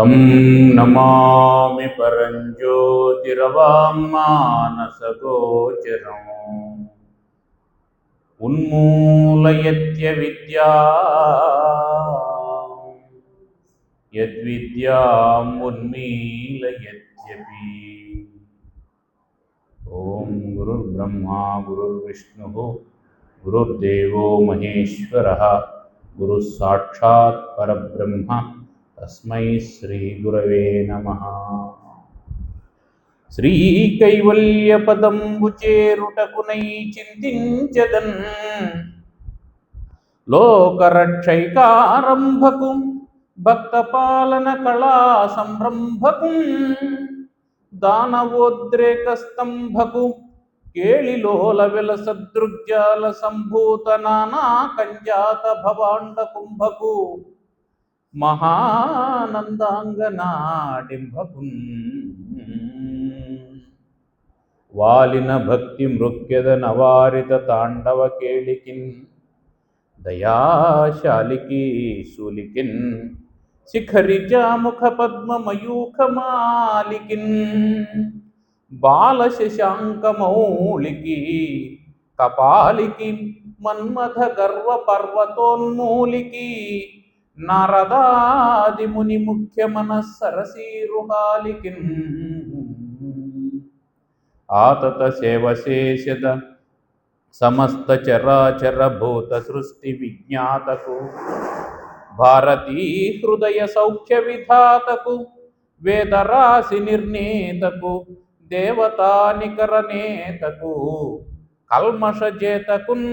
तं नमामि परञ्ज्योतिरवाङ्मानसगोचरम् उन्मूलयत्य विद्या यद्विद्याम् उन्मीलयत्यपि ॐ गुरुर्ब्रह्मा गुरुर्विष्णुः गुरुर्देवो महेश्वरः गुरुः साक्षात् परब्रह्म తస్మై శ్రీ గురవే నమ. శ్రీకైవల్యపదంబు చేరుటకునై చింతించదన్ లోకరక్షైకారంభకు భక్తపాలన కళా సంరంభకు దానవోద్రేక స్తంభకు కేళిలోల విలసదృగ్జాల సంభూత నానా కంజాత భవాండ కుంభకు మహానందాంగనాడింభకు వాలిన భక్తి మృక్యద నవారిత తాండవ కేళికిన్ దయాశాలికి శూలికిన్ శిఖరిజాముఖ పద్మమయూఖమాలికిన్ బాల కపాలికి మన్మథ గర్వ పర్వతోన్మూలికి నరదాదిముని ముఖ్యమన ముఖ్య ఆతత సేవశేషద సమస్త చరాచర భూత సృష్టి విజ్ఞాతకు భారతీ హృదయ సౌఖ్య విధాతకు వేదరాశి నిర్ణేతకు దేవతా నేతకు కల్మషజేతకున్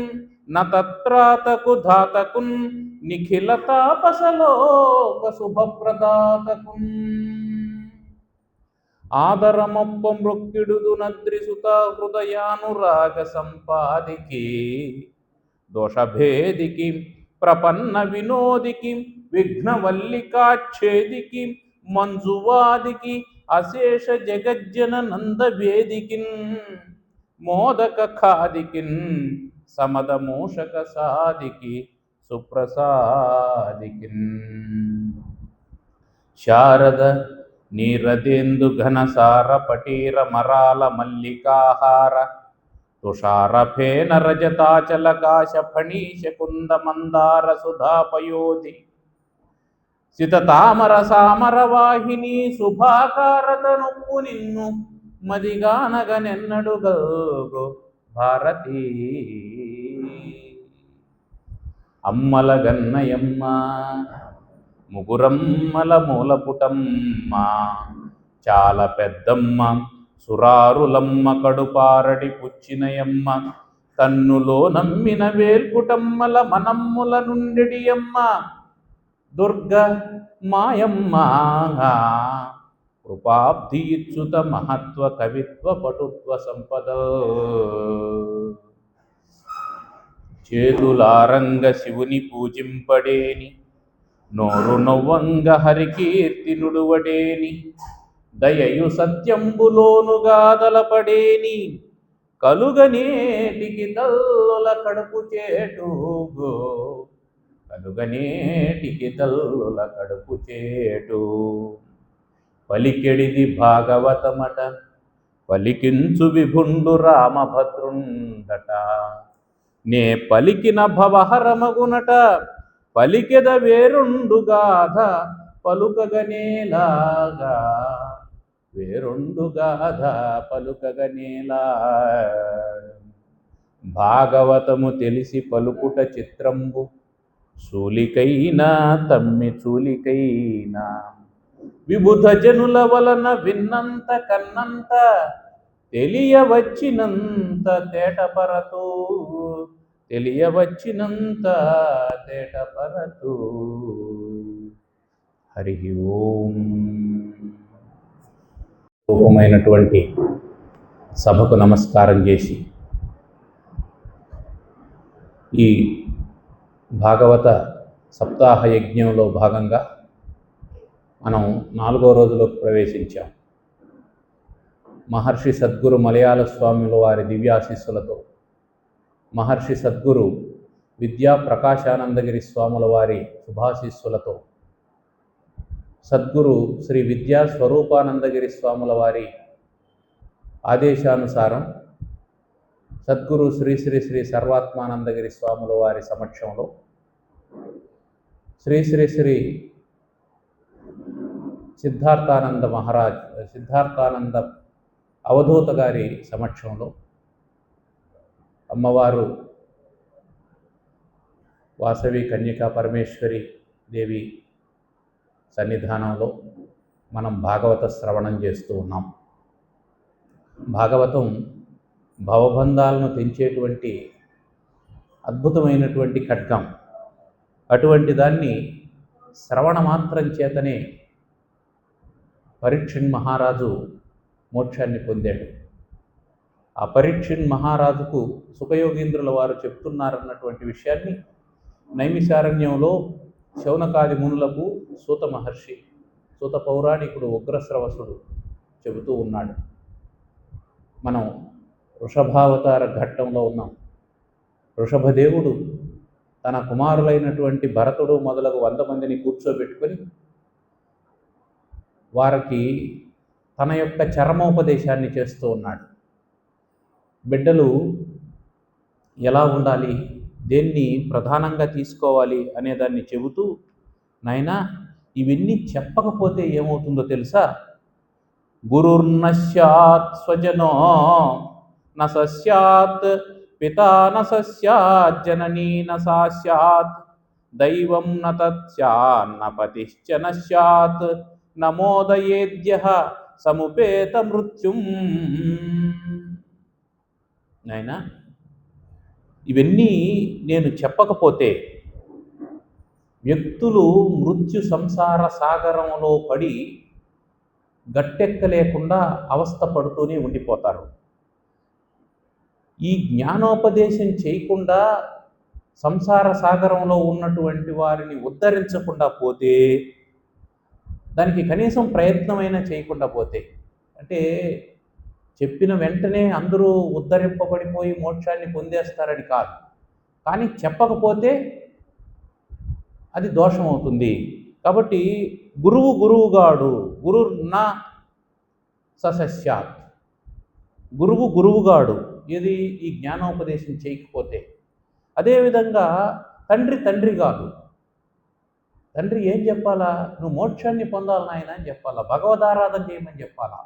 నత్రాతకు ధాతకున్ నిఖిల తాపసలోక శుభప్రదాతకున్ ఆదరమొప్ప మృక్కిడుదు నద్రిసుత హృదయానురాగ సంపాదికి దోషభేదికి ప్రపన్న వినోదికి విఘ్నవల్లికాచ్ఛేదికి మంజువాదికి అశేష జగజ్జన నందవేదికిన్ మోదక ఖాదికిన్ సమదమూషక సాదికి సుప్రసాదికి శారద నీరదేందు ఘనసార పటీర మరాల మల్లికాహార తుషార ఫేన రజతాచలకాశ ఫణీశ కుంద మందార సుధాపయోధి సిత తామర సామర వాహిని శుభాకారత నిన్ను మదిగానగనెన్నడు గల్గో. భారతీ. అమ్మల గన్నయమ్మ ముగురమ్మల మూలపుటమ్మ చాలా పెద్దమ్మ సురారులమ్మ కడుపారడి పుచ్చినయమ్మ తన్నులో నమ్మిన వేల్పుటమ్మల మనమ్ముల నుండెడి అమ్మ దుర్గ మాయమ్మ. కృపాబ్ధియుచ్యుత మహత్వ కవిత్వ పటుత్వ సంపద చేతులారంగ శివుని పూజింపడేని నోరు నవ్వంగ హరికీర్తి నుడువడేని దయయు సత్యంబులోనుగా దలపడేని కలుగనేటికి తల్లుల కడుపు చేటు కలుగనేటికి తల్లుల కడుపు చేటు పలికెడిది భాగవతమట. పలికించు విభుండు రామభద్రుండట. నే పలికిన భవహరమగునట. పలికెద వేరుండు గాథ పలుకగనేలాగా. వేరుండు గాథ పలుకగనేలా భాగవతము తెలిసి పలుకుట చిత్రంబు. చూలికైనా తమ్మి చూలికైనా విబుధ జనుల వలన విన్నంత కన్నంత తెలియవచ్చినంత తేటపరతు తెలియవచ్చినంత తేటపరతు. హరి ఓం. రూపమైనటువంటి సభకు నమస్కారం చేసి ఈ భాగవత సప్తాహ యజ్ఞంలో భాగంగా మనం నాలుగో రోజులోకి ప్రవేశించాం. మహర్షి సద్గురు మలయాళ స్వాముల వారి దివ్యాశీస్సులతో మహర్షి సద్గురు విద్యా ప్రకాశానందగిరి స్వాముల వారి శుభాశీస్సులతో సద్గురు శ్రీ విద్యా స్వరూపానందగిరి స్వాముల వారి ఆదేశానుసారం సద్గురు శ్రీ శ్రీ శ్రీ సర్వాత్మానందగిరి స్వాముల వారి సమక్షంలో శ్రీ శ్రీ శ్రీ సిద్ధార్థానంద మహారాజ్ సిద్ధార్థానంద అవధూత గారి సమక్షంలో అమ్మవారు వాసవి కన్యకా పరమేశ్వరి దేవి సన్నిధానంలో మనం భాగవత శ్రవణం చేస్తూ ఉన్నాం. భాగవతం భవబంధాలను తెంచేటువంటి అద్భుతమైనటువంటి ఖడ్గం. అటువంటి దాన్ని శ్రవణ మాత్రం చేతనే పరీక్షణ్ మహారాజు మోక్షాన్ని పొందాడు. ఆ పరీక్షణ్ మహారాజుకు సుఖయోగీంద్రుల వారు చెప్తున్నారన్నటువంటి విషయాన్ని నైమిషారణ్యంలో శౌనకాది మునులకు సూత మహర్షి సూత పౌరాణికుడు ఉగ్రశ్రవసుడు చెబుతూ ఉన్నాడు. మనం వృషభావతార ఘట్టంలో ఉన్నాం. వృషభదేవుడు తన కుమారులైనటువంటి భరతుడు మొదలగు వంద మందిని కూర్చోబెట్టుకొని వారికి తన యొక్క చరమోపదేశాన్ని చేస్తూ ఉన్నాడు. బిడ్డలు ఎలా ఉండాలి? దేన్ని ప్రధానంగా తీసుకోవాలి అనేదాన్ని చెబుతూ నాయనా ఇవన్నీ చెప్పకపోతే ఏమవుతుందో తెలుసా? గురుర్నశ్యాత్ స్వజనో న సస్యాత్ పితా సస్యాత్ జననీ న దైవం న పతిశ్చ నశ్యాత్ నమోదయేద్య సముపేత మృత్యుం. నాయనా ఇవన్నీ నేను చెప్పకపోతే వ్యక్తులు మృత్యు సంసార సాగరంలో పడి గట్టెక్కలేకుండా అవస్థ పడుతూనే ఉండిపోతారు. ఈ జ్ఞానోపదేశం చేయకుండా సంసార సాగరంలో ఉన్నటువంటి వారిని ఉద్ధరించకుండా పోతే దానికి కనీసం ప్రయత్నమైనా చేయకుండా పోతే అంటే చెప్పిన వెంటనే అందరూ ఉద్ధరింపబడిపోయి మోక్షాన్ని పొందేస్తారని కాదు. కానీ చెప్పకపోతే అది దోషం అవుతుంది కాబట్టి గురువు గురువుగాడు గురు నా ససస్యాత్ గురువు గురువుగాడు ఇది ఈ జ్ఞానోపదేశం చేయకపోతే. అదేవిధంగా తండ్రి తండ్రి కాదు. తండ్రి ఏం చెప్పాలా? నువ్వు మోక్షాన్ని పొందాలి నాయన అని చెప్పాలా? భగవదారాధన చేయమని చెప్పాలా?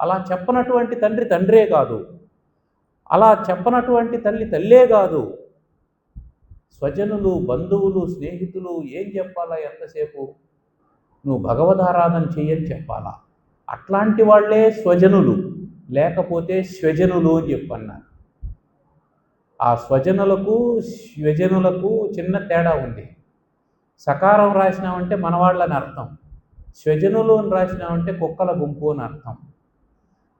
అలా చెప్పనటువంటి తండ్రి తండ్రే కాదు. అలా చెప్పనటువంటి తల్లి తల్లే కాదు. స్వజనులు బంధువులు స్నేహితులు ఏం చెప్పాలా ఎంతసేపు? నువ్వు భగవదారాధన చేయని చెప్పాలా? అట్లాంటి వాళ్ళే స్వజనులు. లేకపోతే స్వజనులు అని చెప్పన్నారు ఆ స్వజనులకు స్వజనులకు చిన్న తేడా ఉంది. సకారం రాసినామంటే మనవాళ్ళని అర్థం. స్వజనులు అని రాసినామంటే కుక్కల గుంపు అని అర్థం.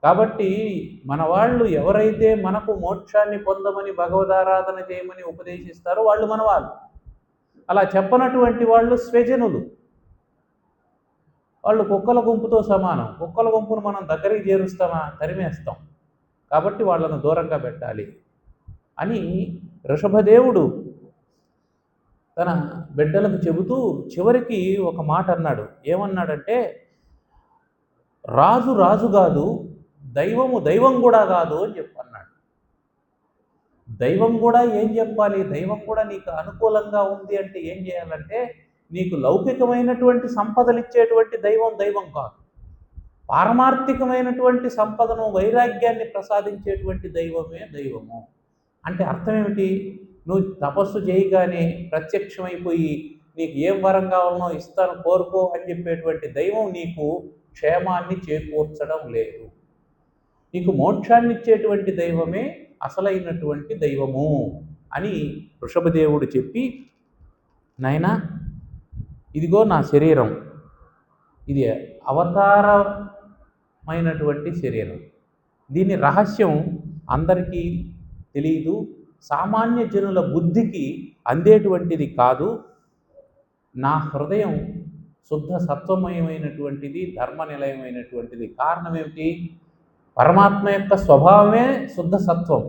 కాబట్టి మన వాళ్ళు ఎవరైతే మనకు మోక్షాన్ని పొందమని భగవదారాధన చేయమని ఉపదేశిస్తారో వాళ్ళు మన వాళ్ళు అలా చెప్పనటువంటి వాళ్ళు స్వజనులు. వాళ్ళు కుక్కల గుంపుతో సమానం. కుక్కల గుంపును మనం దగ్గరికి చేరుస్తామా? తరిమేస్తాం. కాబట్టి వాళ్ళను దూరంగా పెట్టాలి అని ఋషభదేవుడు తన బిడ్డలకు చెబుతూ చివరికి ఒక మాట అన్నాడు. ఏమన్నాడంటే రాజు రాజు కాదు దైవము దైవం కూడా కాదు అని చెప్పన్నాడు దైవం కూడా ఏం చెప్పాలి? దైవం కూడా నీకు అనుకూలంగా ఉంది అంటే ఏం చేయాలంటే నీకు లౌకికమైనటువంటి సంపదలు ఇచ్చేటువంటి దైవం దైవం కాదు. పారమార్థికమైనటువంటి సంపదను వైరాగ్యాన్ని ప్రసాదించేటువంటి దైవమే దైవము. అంటే అర్థం ఏమిటి? నువ్వు తపస్సు చేయగానే ప్రత్యక్షమైపోయి నీకు ఏం వరం కావాలనో ఇస్తాను కోరుకో అని చెప్పేటువంటి దైవం నీకు క్షేమాన్ని చేకూర్చడం లేదు. నీకు మోక్షాన్ని ఇచ్చేటువంటి దైవమే అసలైనటువంటి దైవము అని వృషభదేవుడు చెప్పి నాయనా ఇదిగో నా శరీరం. ఇది అవతారమైనటువంటి శరీరం. దీని రహస్యం అందరికీ తెలియదు సామాన్య జనుల బుద్ధికి అందేటువంటిది కాదు. నా హృదయం శుద్ధ సత్వమయమైనటువంటిది ధర్మ నిలయమైనటువంటిది కారణం ఏమిటి? పరమాత్మ యొక్క స్వభావమే శుద్ధ సత్వం.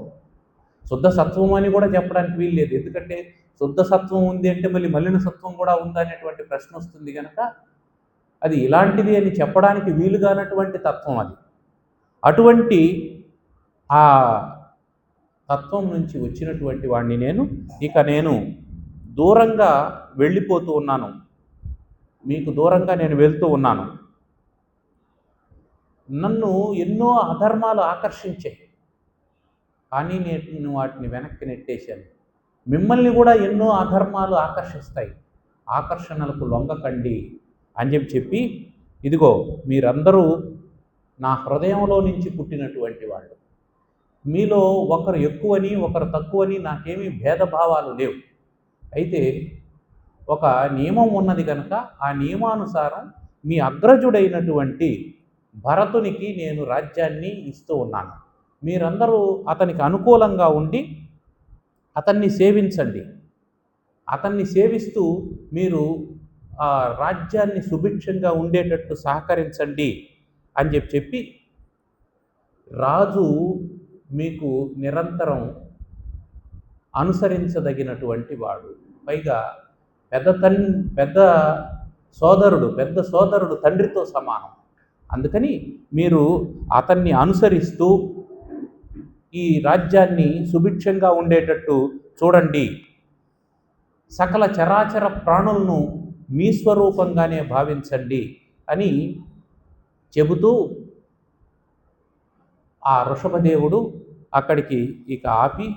శుద్ధ సత్వం అని కూడా చెప్పడానికి వీలు లేదు. ఎందుకంటే శుద్ధ సత్వం ఉంది అంటే మళ్ళీ మలిన సత్వం కూడా ఉందనేటువంటి ప్రశ్న వస్తుంది కనుక అది ఇలాంటిది అని చెప్పడానికి వీలుగానటువంటి తత్వం అది. అటువంటి ఆ తత్వం నుంచి వచ్చినటువంటి వాడిని నేను. ఇక నేను దూరంగా వెళ్ళిపోతూ ఉన్నాను. మీకు దూరంగా నేను వెళ్తూ ఉన్నాను. నన్ను ఎన్నో అధర్మాలు ఆకర్షించాయి. కానీ నేను వాటిని వెనక్కి నెట్టేశాను. మిమ్మల్ని కూడా ఎన్నో అధర్మాలు ఆకర్షిస్తాయి. ఆకర్షణలకు లొంగకండి అని చెప్పి చెప్పి ఇదిగో మీరందరూ నా హృదయంలో నుంచి పుట్టినటువంటి వాళ్ళు. మీలో ఒకరు ఎక్కువని ఒకరు తక్కువని నాకేమీ భేదభావాలు లేవు. అయితే ఒక నియమం ఉన్నది కనుక ఆ నియమానుసారం మీ అగ్రజుడైనటువంటి భరతునికి నేను రాజ్యాన్ని ఇస్తూ ఉన్నాను. మీరందరూ అతనికి అనుకూలంగా ఉండి అతన్ని సేవించండి. అతన్ని సేవిస్తూ మీరు ఆ రాజ్యాన్ని సుభిక్షంగా ఉండేటట్టు సహకరించండి అని చెప్పి చెప్పి రాజు మీకు నిరంతరం అనుసరించదగినటువంటి వాడు. పైగా పెద్ద తన్ పెద్ద సోదరుడు పెద్ద సోదరుడు తండ్రితో సమానం. అందుకని మీరు అతన్ని అనుసరిస్తూ ఈ రాజ్యాన్ని సుభిక్షంగా ఉండేటట్టు చూడండి. సకల చరాచర ప్రాణులను మీ స్వరూపంగానే భావించండి అని చెబుతూ ఆ వృషభదేవుడు అక్కడికి ఇక ఆపి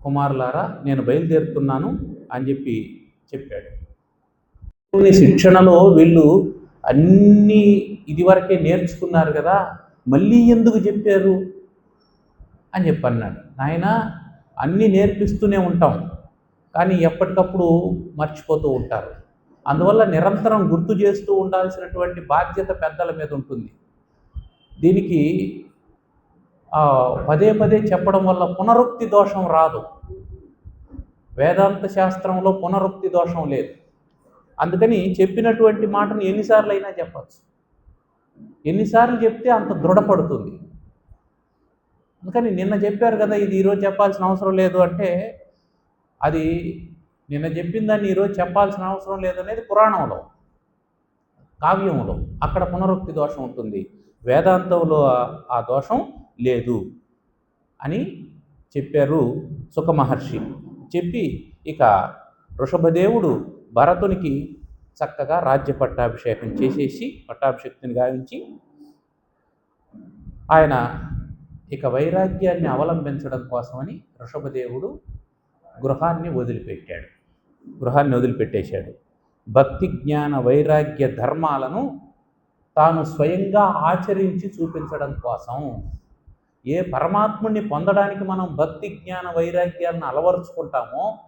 కుమారులారా నేను బయలుదేరుతున్నాను అని చెప్పి చెప్పాడు. శిక్షణలో వీళ్ళు అన్నీ ఇదివరకే నేర్చుకున్నారు కదా మళ్ళీ ఎందుకు చెప్పారు అని చెప్పి అన్నాడు నాయన అన్నీ నేర్పిస్తూనే ఉంటాం కానీ ఎప్పటికప్పుడు మర్చిపోతూ ఉంటారు. అందువల్ల నిరంతరం గుర్తు చేస్తూ ఉండాల్సినటువంటి బాధ్యత పెద్దల మీద ఉంటుంది. దీనికి పదే పదే చెప్పడం వల్ల పునరుక్తి దోషం రాదు. వేదాంత శాస్త్రంలో పునరుక్తి దోషం లేదు. అందుకని చెప్పినటువంటి మాటను ఎన్నిసార్లు అయినా చెప్పచ్చు. ఎన్నిసార్లు చెప్తే అంత దృఢపడుతుంది. అందుకని నిన్న చెప్పారు కదా ఇది ఈరోజు చెప్పాల్సిన అవసరం లేదు అంటే అది నిన్న చెప్పిన దాన్ని ఈరోజు చెప్పాల్సిన అవసరం లేదు అనేది పురాణంలో కావ్యంలో. అక్కడ పునరుక్తి దోషం ఉంటుంది. వేదాంతంలో ఆ- దోషం లేదు అని చెప్పారు సుఖ మహర్షి. చెప్పి ఇక వృషభదేవుడు భరతునికి చక్కగా రాజ్య పట్టాభిషేకం చేసేసి పట్టాభిషక్తిని గావించి ఆయన ఇక వైరాగ్యాన్ని అవలంబించడం కోసమని వృషభదేవుడు గృహాన్ని వదిలిపెట్టాడు. గృహాన్ని వదిలిపెట్టేశాడు. భక్తి జ్ఞాన వైరాగ్య ధర్మాలను తాను స్వయంగా ఆచరించి చూపించడం కోసం ఏ పరమాత్ముడిని పొందడానికి మనం భక్తి జ్ఞాన వైరాగ్యాలను అలవరుచుకుంటామో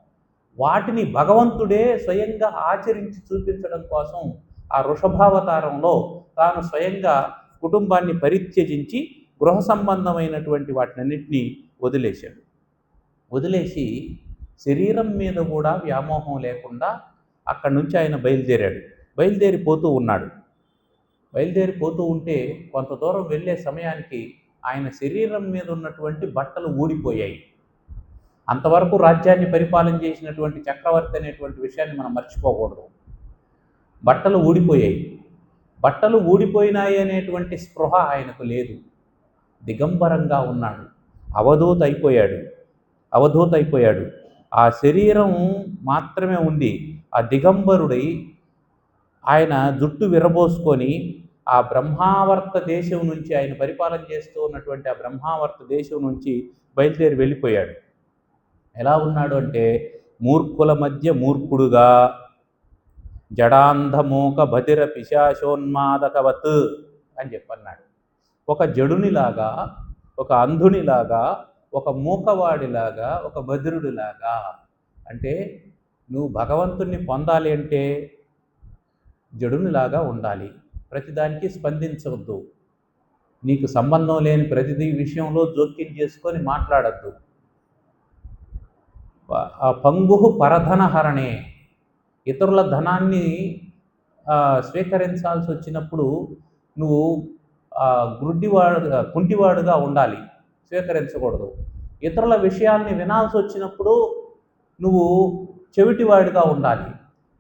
వాటిని భగవంతుడే స్వయంగా ఆచరించి చూపించడం కోసం ఆ వృషభావతారంలో తాను స్వయంగా కుటుంబాన్ని పరిత్యజించి గృహ సంబంధమైనటువంటి వాటినన్నింటినీ వదిలేశాడు. వదిలేసి శరీరం మీద కూడా వ్యామోహం లేకుండా అక్కడి నుంచి ఆయన బయలుదేరాడు. బయలుదేరిపోతూ ఉన్నాడు. బయలుదేరిపోతూ ఉంటే కొంత దూరం వెళ్ళే సమయానికి ఆయన శరీరం మీద ఉన్నటువంటి బట్టలు ఊడిపోయాయి. అంతవరకు రాజ్యాన్ని పరిపాలన చేసినటువంటి చక్రవర్తి అనేటువంటి విషయాన్ని మనం మర్చిపోకూడదు. బట్టలు ఊడిపోయాయి. బట్టలు ఊడిపోయినాయి అనేటువంటి స్పృహ ఆయనకు లేదు. దిగంబరంగా ఉన్నాడు. అవధూత అయిపోయాడు. అవధూత అయిపోయాడు. ఆ శరీరం మాత్రమే ఉంది ఆ దిగంబరుడై ఆయన జుట్టు విరబోసుకొని ఆ బ్రహ్మావర్త దేశం నుంచి ఆయన పరిపాలన చేస్తూ ఉన్నటువంటి ఆ బ్రహ్మావర్త దేశం నుంచి బయలుదేరి వెళ్ళిపోయాడు. ఎలా ఉన్నాడు అంటే మూర్ఖుల మధ్య మూర్ఖుడుగా. జడాంధమూక బదిర పిశాశోన్మాదకవత్ అని చెప్పన్నాడు. ఒక జడునిలాగా ఒక అంధునిలాగా ఒక మూకవాడిలాగా ఒక బధిరుడిలాగా అంటే నువ్వు భగవంతుణ్ణి పొందాలి అంటే జడునిలాగా ఉండాలి. ప్రతిదానికి స్పందించవద్దు. నీకు సంబంధం లేని ప్రతిదీ విషయంలో జోక్యం చేసుకొని మాట్లాడద్దు. ఆ పంగు పరధనహరణే. ఇతరుల ధనాన్ని స్వీకరించాల్సి వచ్చినప్పుడు నువ్వు గుడ్డివాడు గుడ్డివాడుగా కుంటివాడుగా ఉండాలి. స్వీకరించకూడదు. ఇతరుల విషయాల్ని వినాల్సి వచ్చినప్పుడు నువ్వు చెవిటివాడిగా ఉండాలి.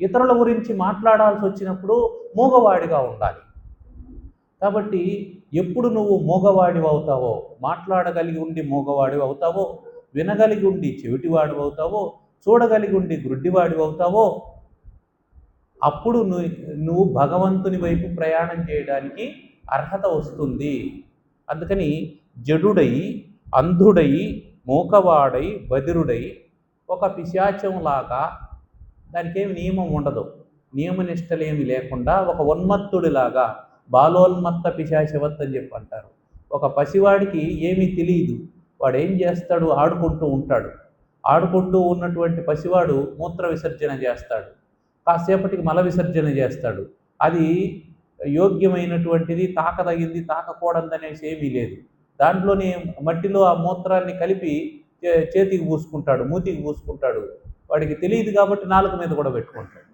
ఇతరుల గురించి మాట్లాడాల్సి వచ్చినప్పుడు మూగవాడిగా ఉండాలి. కాబట్టి ఎప్పుడు నువ్వు మూగవాడి అవుతావో మాట్లాడగలిగి ఉండి మూగవాడి అవుతావో వినగలిగి ఉండి చెవిటివాడు అవుతావో చూడగలిగి ఉండి గ్రుడ్డివాడివి అవుతావో అప్పుడు నువ్వు నువ్వు భగవంతుని వైపు ప్రయాణం చేయడానికి అర్హత వస్తుంది. అందుకని జడుడై అంధుడై మూకవాడై బదిరుడై ఒక పిశాచంలాగా దానికి ఏమి నియమం ఉండదు. నియమనిష్టలేమి లేకుండా ఒక ఉన్మత్తుడిలాగా బాలోన్మత్త పిశాచవత్ అని చెప్పి అంటారు. ఒక పసివాడికి ఏమీ తెలియదు. వాడు ఏం చేస్తాడు? ఆడుకుంటూ ఉంటాడు. ఆడుకుంటూ ఉన్నటువంటి పసివాడు మూత్ర విసర్జన చేస్తాడు. కాసేపటికి మల విసర్జన చేస్తాడు. అది యోగ్యమైనటువంటిది తాకదగింది తాకకూడదు అనేసి ఏమీ లేదు. దాంట్లోనే మట్టిలో ఆ మూత్రాన్ని కలిపి చే- చేతికి పూసుకుంటాడు మూతికి పూసుకుంటాడు. వాడికి తెలియదు కాబట్టి నాలుగు మీద కూడా పెట్టుకుంటాడు.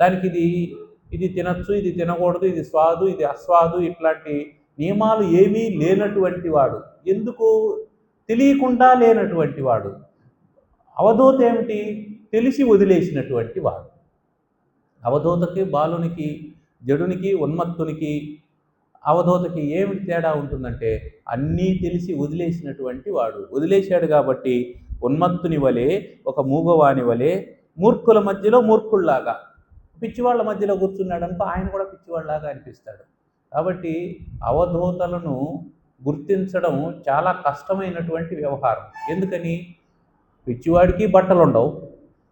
దానికి ఇది ఇది తినచ్చు ఇది తినకూడదు ఇది స్వాదు ఇది అస్వాదు ఇట్లాంటి నియమాలు ఏమీ లేనటువంటి వాడు. ఎందుకు? తెలియకుండా లేనటువంటి వాడు. అవధూత ఏమిటి? తెలిసి వదిలేసినటువంటి వాడు. అవధూతకి బాలునికి జడునికి ఉన్మత్తునికి అవధూతకి ఏమిటి తేడా ఉంటుందంటే అన్నీ తెలిసి వదిలేసినటువంటి వాడు. వదిలేశాడు కాబట్టి ఉన్మత్తుని వలె ఒక మూగవాని వలె మూర్ఖుల మధ్యలో మూర్ఖుల్లాగా. పిచ్చివాళ్ళ మధ్యలో కూర్చున్నాడు అనుకో ఆయన కూడా పిచ్చివాళ్ళలాగా అనిపిస్తాడు. కాబట్టి అవధూతలను గుర్తించడం చాలా కష్టమైనటువంటి వ్యవహారం. ఎందుకని? పిచ్చివాడికి బట్టలు ఉండవు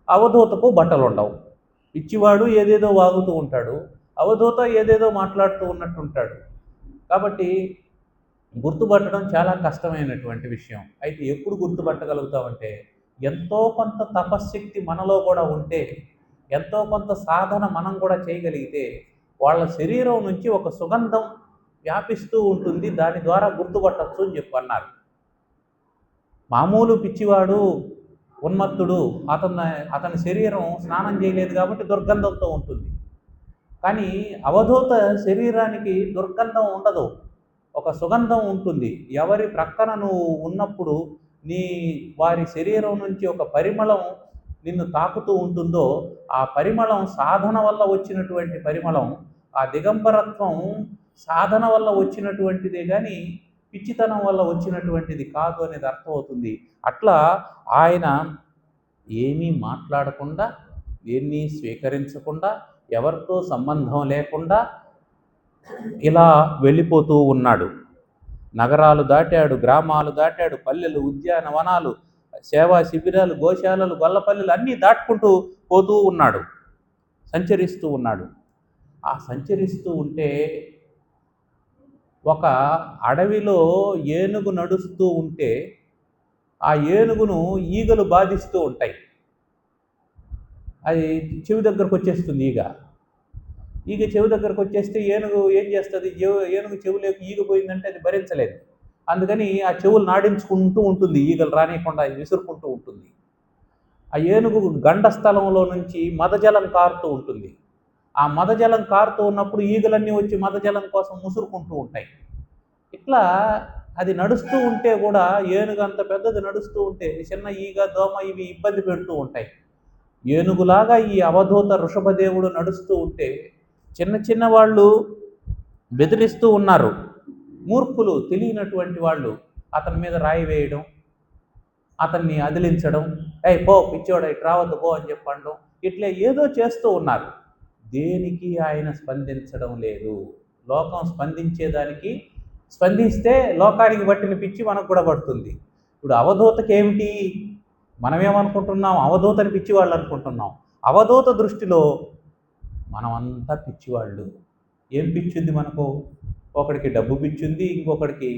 అవధూతకు బట్టలు ఉండవు పిచ్చివాడు ఏదేదో వాగుతూ ఉంటాడు అవధూత ఏదేదో మాట్లాడుతూ ఉన్నట్టు ఉంటాడు కాబట్టి గుర్తుపట్టడం చాలా కష్టమైనటువంటి విషయం. అయితే ఎప్పుడు గుర్తుపట్టగలుగుతామంటే ఎంతో కొంత తపశ్శక్తి మనలో కూడా ఉంటే ఎంతో కొంత సాధన మనం కూడా చేయగలిగితే వాళ్ళ శరీరం నుంచి ఒక సుగంధం వ్యాపిస్తూ ఉంటుంది. దాని ద్వారా గుర్తుపట్టచ్చు అని చెప్పి అన్నారు. మామూలు పిచ్చివాడు ఉన్మత్తుడు అతని అతని శరీరం స్నానం చేయలేదు కాబట్టి దుర్గంధంతో ఉంటుంది. కానీ అవధూత శరీరానికి దుర్గంధం ఉండదు. ఒక సుగంధం ఉంటుంది. ఎవరి ప్రక్కన నువ్వు ఉన్నప్పుడు నీ వారి శరీరం నుంచి ఒక పరిమళం నిన్ను తాకుతూ ఉంటుందో ఆ పరిమళం సాధన వల్ల వచ్చినటువంటి పరిమళం ఆ దిగంబరత్వం సాధన వల్ల వచ్చినటువంటిదే కానీ పిచ్చితనం వల్ల వచ్చినటువంటిది కాదు అనేది అర్థమవుతుంది. అట్లా ఆయన ఏమీ మాట్లాడకుండా దేన్ని స్వీకరించకుండా ఎవరితో సంబంధం లేకుండా ఇలా వెళ్ళిపోతూ ఉన్నాడు. నగరాలు దాటాడు గ్రామాలు దాటాడు పల్లెలు ఉద్యానవనాలు సేవా శిబిరాలు గోశాలలు గొల్లపల్లెలు అన్నీ దాటుకుంటూ పోతూ ఉన్నాడు. సంచరిస్తూ ఉన్నాడు. ఆ సంచరిస్తూ ఉంటే ఒక అడవిలో ఏనుగు నడుస్తూ ఉంటే ఆ ఏనుగును ఈగలు బాధిస్తూ ఉంటాయి. అది చెవి దగ్గరకు వచ్చేస్తుంది ఈగ. ఈగ చెవి దగ్గరకు వచ్చేస్తే ఏనుగు ఏం చేస్తుంది? ఏనుగు చెవులోకి ఈగ పోయిందంటే అది భరించలేదు. అందుకని ఆ చెవులు నాడించుకుంటూ ఉంటుంది ఈగలు రానియకుండా విసురుకుంటూ ఉంటుంది. ఆ ఏనుగు గండ స్థలంలో నుంచి మదజలం కారుతూ ఉంటుంది. ఆ మదజలం కారుతూ ఉన్నప్పుడు ఈగలన్నీ వచ్చి మదజలం కోసం ముసురుకుంటూ ఉంటాయి. ఇట్లా అది నడుస్తూ ఉంటే కూడా ఏనుగు అంత పెద్దది నడుస్తూ ఉంటే చిన్న ఈగ దోమ ఇవి ఇబ్బంది పెడుతూ ఉంటాయి. ఏనుగులాగా ఈ అవధూత ఋషభదేవుడు నడుస్తూ ఉంటే చిన్న చిన్న వాళ్ళు బెదిరిస్తూ ఉన్నారు. మూర్ఖులు తెలియనటువంటి వాళ్ళు అతని మీద రాయి వేయడం అతన్ని అదిలించడం ఏ పో పిచ్చోడ ఇటు రావద్దు పో అని చెప్పండం ఇట్లా ఏదో చేస్తూ ఉన్నారు. దేనికి ఆయన స్పందించడం లేదు? లోకం స్పందించేదానికి స్పందిస్తే లోకానికి పట్టిన పిచ్చి మనకు కూడా పడుతుంది. ఇప్పుడు అవధూతకి ఏమిటి? మనమేమనుకుంటున్నాం? అవధూతని పిచ్చి వాళ్ళు అనుకుంటున్నాం. అవధూత దృష్టిలో మనమంతా పిచ్చివాళ్ళు. ఏం పిచ్చింది మనకు? ఒకడికి డబ్బు పిచ్చింది ఇంకొకడికి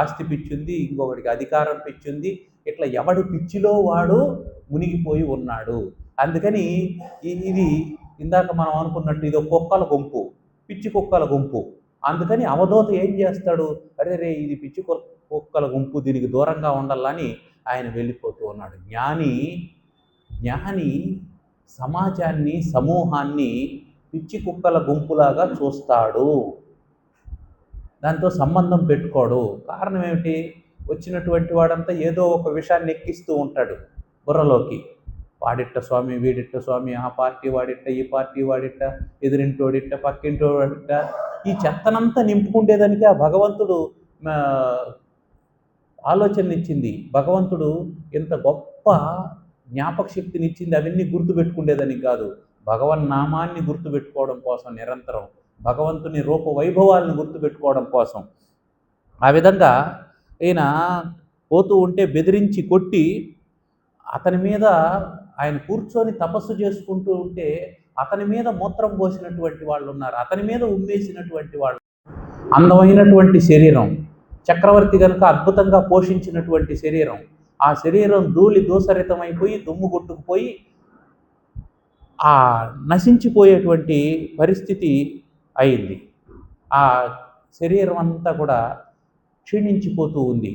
ఆస్తి పిచ్చింది ఇంకొకడికి అధికారం పిచ్చింది. ఇట్లా ఎవడి పిచ్చిలో వాడు మునిగిపోయి ఉన్నాడు. అందుకని ఇది ఇందాక మనం అనుకున్నట్టు ఇది ఒక కుక్కల గుంపు పిచ్చి కుక్కల గుంపు. అందుకని అవధూత ఏం చేస్తాడు? అరే రే ఇది పిచ్చి కుక్కల గుంపు దీనికి దూరంగా ఉండాలని ఆయన వెళ్ళిపోతూ ఉన్నాడు. జ్ఞాని జ్ఞాని సమాజాన్ని సమూహాన్ని పిచ్చి కుక్కల గుంపులాగా చూస్తాడు. దాంతో సంబంధం పెట్టుకోడు. కారణం ఏమిటి? వచ్చినటువంటి వాడంతా ఏదో ఒక విషయాన్ని ఎక్కిస్తూ ఉంటాడు బుర్రలోకి. వాడిట్ట స్వామి వీడిట్ట స్వామి ఆ పార్టీ వాడిట్ట ఈ పార్టీ వాడిట్ట ఎదురింటోడిట్ట పక్కింటోడిట్ట. ఈ చెత్తనంతా నింపుకుండేదానికి ఆ భగవంతుడు ఆలోచననిచ్చింది. ఆలోచన ఇచ్చింది భగవంతుడు ఇంత గొప్ప జ్ఞాపక శక్తిని ఇచ్చింది అవన్నీ గుర్తుపెట్టుకునేదానికి కాదు. భగవన్ నామాన్ని గుర్తుపెట్టుకోవడం కోసం నిరంతరం భగవంతుని రూప వైభవాలను గుర్తుపెట్టుకోవడం కోసం. ఆ విధంగా ఈయన పోతూ ఉంటే బెదిరించి కొట్టి అతని మీద ఆయన కూర్చొని తపస్సు చేసుకుంటూ ఉంటే అతని మీద మూత్రం పోసినటువంటి వాళ్ళు ఉన్నారు. అతని మీద ఉమ్మేసినటువంటి వాళ్ళు. అందమైనటువంటి శరీరం. చక్రవర్తి కనుక అద్భుతంగా పోషించినటువంటి శరీరం. ఆ శరీరం ధూళి దూసరితమైపోయి దుమ్ము కొట్టుకుపోయి ఆ నశించిపోయేటువంటి పరిస్థితి అయింది. ఆ శరీరం అంతా కూడా క్షీణించిపోతూ ఉంది.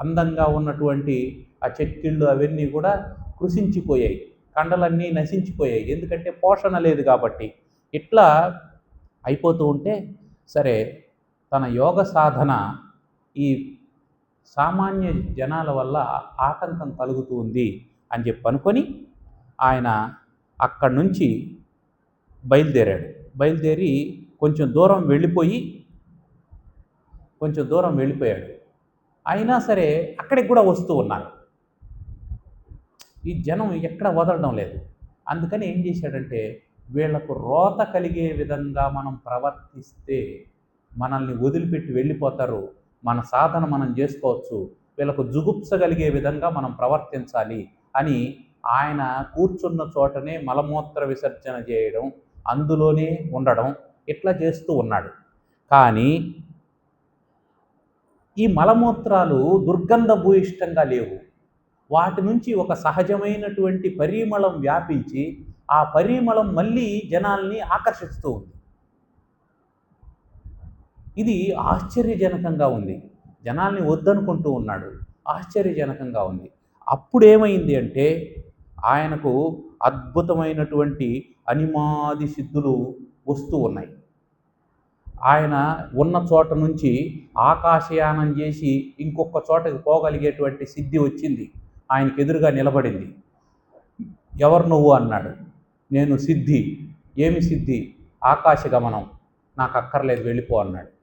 అందంగా ఉన్నటువంటి ఆ చెక్కిళ్ళు అవన్నీ కూడా కృషించిపోయాయి కండలన్నీ నశించిపోయాయి. ఎందుకంటే పోషణ లేదు కాబట్టి. ఇట్లా అయిపోతూ ఉంటే సరే తన యోగ సాధన ఈ సామాన్య జనాల వల్ల ఆటంకం కలుగుతూ ఉంది అని చెప్పి అనుకొని ఆయన అక్కడి నుంచి బయలుదేరాడు. బయలుదేరి కొంచెం దూరం వెళ్ళిపోయి కొంచెం దూరం వెళ్ళిపోయాడు. అయినా సరే అక్కడికి కూడా వస్తూ ఉన్నారు. ఈ జనం ఎక్కడ వదలడం లేదు. అందుకని ఏం చేశాడంటే వీళ్ళకు రోత కలిగే విధంగా మనం ప్రవర్తిస్తే మనల్ని వదిలిపెట్టి వెళ్ళిపోతారు మన సాధన మనం చేసుకోవచ్చు వీళ్ళకు జుగుప్స కలిగే విధంగా మనం ప్రవర్తించాలి అని ఆయన కూర్చున్న చోటనే మలమూత్ర విసర్జన చేయడం అందులోనే ఉండడం ఇట్లా చేస్తూ ఉన్నాడు. కానీ ఈ మలమూత్రాలు దుర్గంధ భూయిష్టంగా లేవు. వాటి నుంచి ఒక సహజమైనటువంటి పరిమళం వ్యాపించి ఆ పరిమళం మళ్ళీ జనాల్ని ఆకర్షిస్తూ ఉంది. ఇది ఆశ్చర్యజనకంగా ఉంది. జనాల్ని వద్దనుకుంటూ ఉన్నాడు. ఆశ్చర్యజనకంగా ఉంది. అప్పుడేమైంది అంటే ఆయనకు అద్భుతమైనటువంటి అనిమాది సిద్ధులు వస్తూ ఉన్నాయి. ఆయన ఉన్న చోట నుంచి ఆకాశయానం చేసి ఇంకొక చోటకి పోగలిగేటువంటి సిద్ధి వచ్చింది. ఆయనకు ఎదురుగా నిలబడింది. ఎవరు నువ్వు? అన్నాడు. నేను సిద్ధి. ఏమి సిద్ధి? ఆకాశ గమనం. నాకు అక్కర్లేదు వెళ్ళిపో అన్నాడు.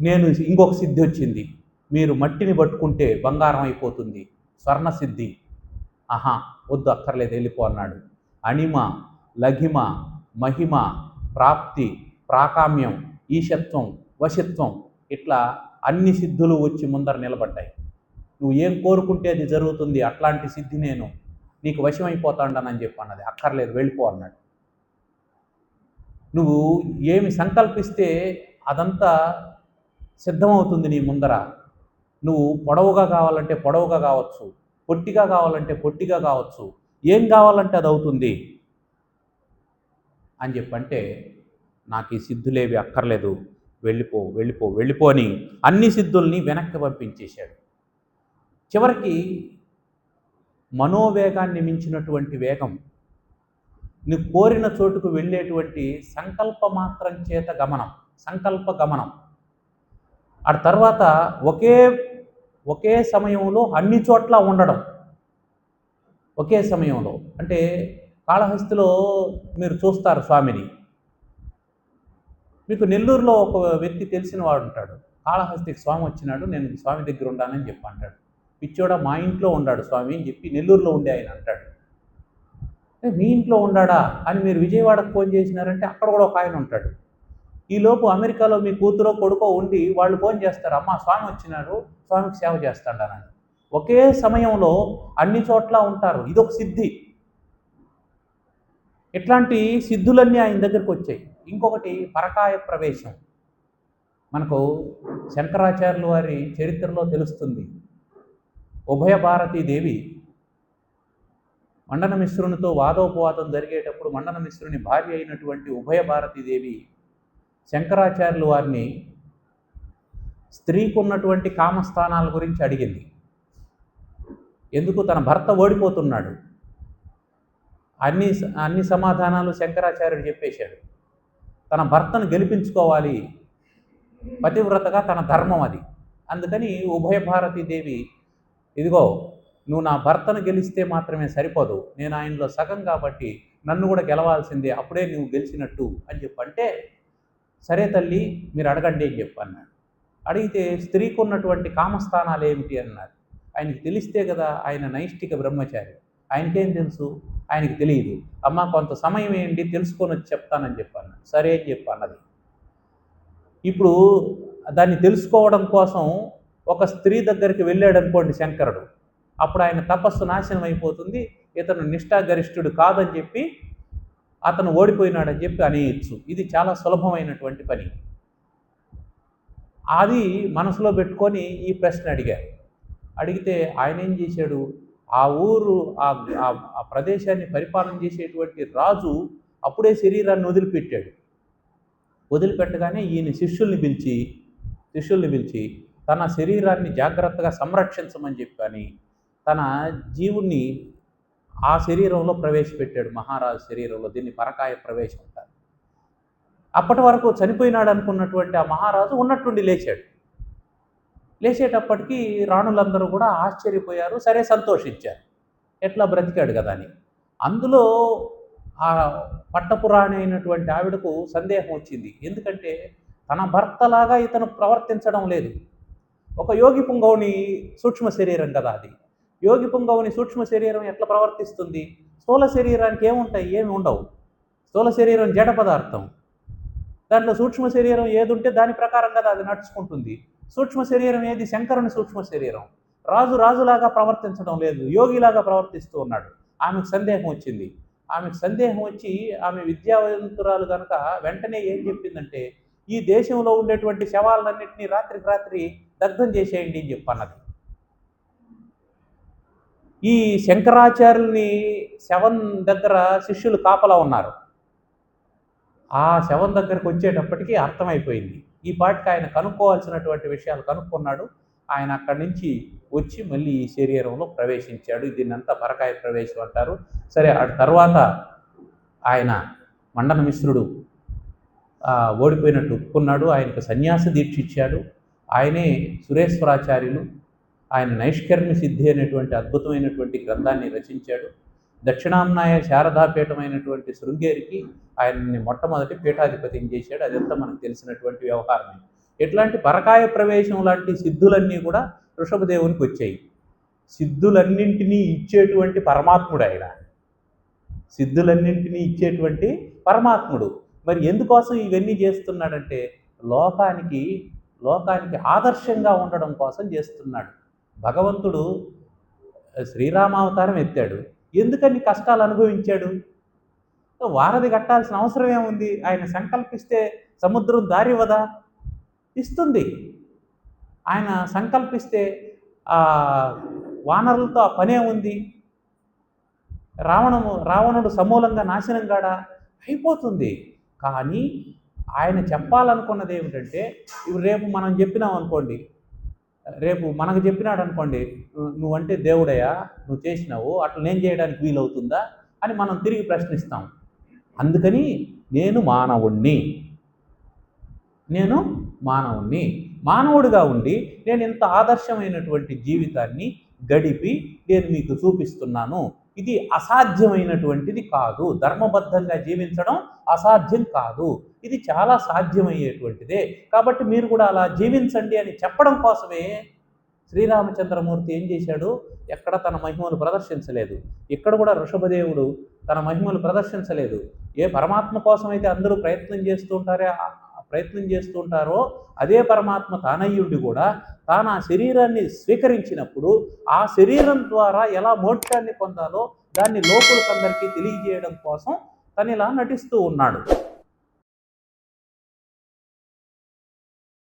నేను ఇంకొక సిద్ధి వచ్చింది. మీరు మట్టిని పట్టుకుంటే బంగారం అయిపోతుంది. స్వర్ణ సిద్ధి. ఆహా వద్దు అక్కర్లేదు వెళ్ళిపో అన్నాడు. అణిమ లఘిమ మహిమ ప్రాప్తి ప్రాకామ్యం ఈశత్వం వశత్వం ఇట్లా అన్ని సిద్ధులు వచ్చి ముందర నిలబడ్డాయి. నువ్వు ఏం కోరుకుంటే అది జరుగుతుంది? అట్లాంటి సిద్ధి నేను. నీకు వశమైపోతాడనని చెప్పి అన్నది. అక్కర్లేదు వెళ్ళిపో అన్నాడు. నువ్వు ఏమి సంకల్పిస్తే అదంతా సిద్ధమవుతుంది నీ ముందర. నువ్వు పొడవుగా కావాలంటే పొడవుగా కావచ్చు పొట్టిగా కావాలంటే పొట్టిగా కావచ్చు ఏం కావాలంటే అది అవుతుంది? అని చెప్పంటే నాకు ఈ సిద్ధులేవి అక్కర్లేదు. వెళ్ళిపో వెళ్ళిపో వెళ్ళిపో అని అన్ని సిద్ధుల్ని వెనక్కి పంపించేశాడు. చివరికి మనోవేగాన్ని మించినటువంటి వేగం నువ్వు కోరిన చోటుకు వెళ్ళేటువంటి సంకల్ప మాత్రం చేత గమనం సంకల్ప గమనం ఆ తర్వాత ఒకే ఒకే సమయంలో అన్ని చోట్ల ఉండడం. ఒకే సమయంలో. అంటే కాళహస్తిలో మీరు చూస్తారు స్వామిని. మీకు నెల్లూరులో ఒక వ్యక్తి తెలిసిన వాడు ఉంటాడు. కాళహస్తికి స్వామి వచ్చినాడు నేను స్వామి దగ్గర ఉండాలని చెప్పి అంటాడు. పిచ్చోడా మా ఇంట్లో ఉండాడు స్వామి అని చెప్పి నెల్లూరులో ఉండే ఆయన అంటాడు. మీ ఇంట్లో ఉండాడా? అని మీరు విజయవాడకు ఫోన్ చేసినారంటే అక్కడ కూడా ఒక ఆయన ఉంటాడు. ఈలోపు అమెరికాలో మీ కూతురో కొడుకో ఉండి వాళ్ళు ఫోన్ చేస్తారు అమ్మ స్వామి వచ్చినాడు స్వామికి సేవ చేస్తాడనని ఒకే సమయంలో అన్ని చోట్ల ఉంటారు. ఇదొక సిద్ధి. ఇట్లాంటి సిద్ధులన్నీ ఆయన దగ్గరికి వచ్చాయి. ఇంకొకటి పరకాయ ప్రవేశం. మనకు శంకరాచార్యుల వారి చరిత్రలో తెలుస్తుంది. ఉభయ భారతీదేవి మండన మిశ్రునితో వాదోపవాదం జరిగేటప్పుడు మండన మిశ్రుని భార్య అయినటువంటి ఉభయ భారతీదేవి శంకరాచార్యులు వారిని స్త్రీకు ఉన్నటువంటి కామస్థానాల గురించి అడిగింది. ఎందుకు తన భర్త ఓడిపోతున్నాడు? అన్ని అన్ని సమాధానాలు శంకరాచార్యుడు చెప్పేశాడు. తన భర్తను గెలిపించుకోవాలి. పతివ్రతగా తన ధర్మం అది. అందుకని ఉభయ భారతీ దేవి ఇదిగో నువ్వు నా భర్తను గెలిస్తే మాత్రమే సరిపోదు. నేను ఆయనలో సగం కాబట్టి నన్ను కూడా గెలవాల్సిందే. అప్పుడే నువ్వు గెలిచినట్టు అని చెప్పంటే సరే తల్లి మీరు అడగండి అని చెప్పన్నాడు అడిగితే స్త్రీకి ఉన్నటువంటి కామస్థానాలు ఏమిటి అన్నారు. ఆయనకి తెలిస్తే కదా ఆయన నైష్టిక బ్రహ్మచారి. ఆయనకేం తెలుసు? ఆయనకి తెలియదు. అమ్మ కొంత సమయం ఏంటి? తెలుసుకొని వచ్చి చెప్తానని చెప్పాను సరే అని చెప్పి అన్నది. ఇప్పుడు దాన్ని తెలుసుకోవడం కోసం ఒక స్త్రీ దగ్గరికి వెళ్ళాడు అనుకోండి శంకరుడు. అప్పుడు ఆయన తపస్సు నాశనం అయిపోతుంది. ఇతను నిష్ఠాగరిష్ఠుడు కాదని చెప్పి అతను ఓడిపోయినాడని చెప్పి అనేయచ్చు. ఇది చాలా సులభమైనటువంటి పని. అది మనసులో పెట్టుకొని ఈ ప్రశ్న అడిగారు. అడిగితే ఆయన ఏం చేశాడు? ఆ ఊరు ఆ ఆ- ప్రదేశాన్ని పరిపాలన చేసేటువంటి రాజు అప్పుడే శరీరాన్ని వదిలిపెట్టాడు. వదిలిపెట్టగానే ఈయన శిష్యుల్ని పిలిచి శిష్యుల్ని పిలిచి తన శరీరాన్ని జాగ్రత్తగా సంరక్షించమని చెప్పని తన జీవుణ్ణి ఆ శరీరంలో ప్రవేశపెట్టాడు మహారాజు శరీరంలో దీన్ని పరకాయ ప్రవేశం అంటారు. అప్పటి వరకు చనిపోయినాడు అనుకున్నటువంటి ఆ మహారాజు ఉన్నట్టుండి లేచాడు. లేచేటప్పటికీ రాణులందరూ కూడా ఆశ్చర్యపోయారు సరే సంతోషించారు. ఎట్లా బ్రతికాడు కదా అని. అందులో ఆ పట్టపురాణి అయినటువంటి ఆవిడకు సందేహం వచ్చింది. ఎందుకంటే తన భర్తలాగా ఇతను ప్రవర్తించడం లేదు. ఒక యోగి పుంగవుని సూక్ష్మ శరీరం కదా అది. యోగి పుంగవుని సూక్ష్మ శరీరం ఎట్లా ప్రవర్తిస్తుంది? స్థూల శరీరానికి ఏముంటాయి? ఏమి ఉండవు. స్థూల శరీరం జడ పదార్థం. దాంట్లో సూక్ష్మ శరీరం ఏది ఉంటే దాని ప్రకారం కదా అది నడుచుకుంటుంది. సూక్ష్మ శరీరం ఏది? శంకరుని సూక్ష్మ శరీరం. రాజు రాజులాగా ప్రవర్తించడం లేదు. యోగిలాగా ప్రవర్తిస్తూ ఉన్నాడు. ఆమెకు సందేహం వచ్చింది. ఆమెకు సందేహం వచ్చి ఆమె విద్యావంతురాలు కనుక వెంటనే ఏం చెప్పిందంటే ఈ దేశంలో ఉండేటువంటి శవాలన్నింటినీ రాత్రికి రాత్రి దగ్ధం చేసేయండి అని చెప్పన్నది. ఈ శంకరాచార్యుల్ని శవం దగ్గర శిష్యులు కాపలా ఉన్నారు. ఆ శవం దగ్గరకు వచ్చేటప్పటికీ అర్థమైపోయింది. ఈ పాటికి ఆయన కనుక్కోవాల్సినటువంటి విషయాలు కనుక్కున్నాడు. ఆయన అక్కడి నుంచి వచ్చి మళ్ళీ ఈ శరీరంలో ప్రవేశించాడు. దీన్నంతా పరకాయ ప్రవేశం అంటారు. సరే ఆ తర్వాత ఆయన మండన మిశ్రుడు ఓడిపోయినట్టు ఒప్పుకున్నాడు. ఆయనకు సన్యాస దీక్ష ఇచ్చాడు. ఆయనే సురేశ్వరాచార్యులు. ఆయన నైష్కర్మి సిద్ధి అనేటువంటి అద్భుతమైనటువంటి గ్రంథాన్ని రచించాడు. దక్షిణాంనాయ శారదాపీఠమైనటువంటి శృంగేరికి ఆయన్ని మొట్టమొదటి పీఠాధిపతిని చేశాడు. అదంతా మనకు తెలిసినటువంటి వ్యవహారమే. ఇట్లాంటి పరకాయ ప్రవేశం లాంటి సిద్ధులన్నీ కూడా ఋషభదేవునికి వచ్చాయి. సిద్ధులన్నింటినీ ఇచ్చేటువంటి పరమాత్ముడు ఆయన. సిద్ధులన్నింటినీ ఇచ్చేటువంటి పరమాత్ముడు. మరి ఎందుకోసం ఇవన్నీ చేస్తున్నాడంటే లోకానికి లోకానికి ఆదర్శంగా ఉండడం కోసం చేస్తున్నాడు. భగవంతుడు శ్రీరామావతారం ఎత్తాడు. ఎందుకని కష్టాలు అనుభవించాడు? వారధి కట్టాల్సిన అవసరం ఏముంది? ఆయన సంకల్పిస్తే సముద్రం దారివదా ఇస్తుంది. ఆయన సంకల్పిస్తే ఆ వానరులతో ఆ పనే ఉంది. రావణము రావణుడు సమూలంగా నాశనం కాడా? అయిపోతుంది. కానీ ఆయన చెప్పాలనుకున్నది ఏమిటంటే రేపు మనం చెప్పినాం అనుకోండి రేపు మనకు చెప్పినాడు అనుకోండి "నువ్వు- నువ్వంటే దేవుడయ్యా నువ్వు చేసినావు అట్లా నేను చేయడానికి వీలవుతుందా? అని మనం తిరిగి ప్రశ్నిస్తాం. అందుకని నేను మానవుణ్ణి. నేను మానవుణ్ణి. మానవుడిగా ఉండి నేను ఇంత ఆదర్శమైనటువంటి జీవితాన్ని గడిపి నేను మీకు చూపిస్తున్నాను. ఇది అసాధ్యమైనటువంటిది కాదు. ధర్మబద్ధంగా జీవించడం అసాధ్యం కాదు. ఇది చాలా సాధ్యమయ్యేటువంటిదే. కాబట్టి మీరు కూడా అలా జీవించండి అని చెప్పడం కోసమే శ్రీరామచంద్రమూర్తి ఏం చేశాడు? ఎక్కడ తన మహిమలు ప్రదర్శించలేదు. ఇక్కడ కూడా ఋషభదేవుడు తన మహిమలు ప్రదర్శించలేదు. ఏ పరమాత్మ కోసమైతే అందరూ ప్రయత్నం చేస్తూ ఉంటారో ప్రయత్నం చేస్తూ ఉంటారో అదే పరమాత్మ తానయ్యుండి కూడా తాను ఆ శరీరాన్ని స్వీకరించినప్పుడు ఆ శరీరం ద్వారా ఎలా మోక్షాన్ని పొందాలో దాన్ని లోకులకందరికీ తెలియజేయడం కోసం తను ఇలా నటిస్తూ ఉన్నాడు.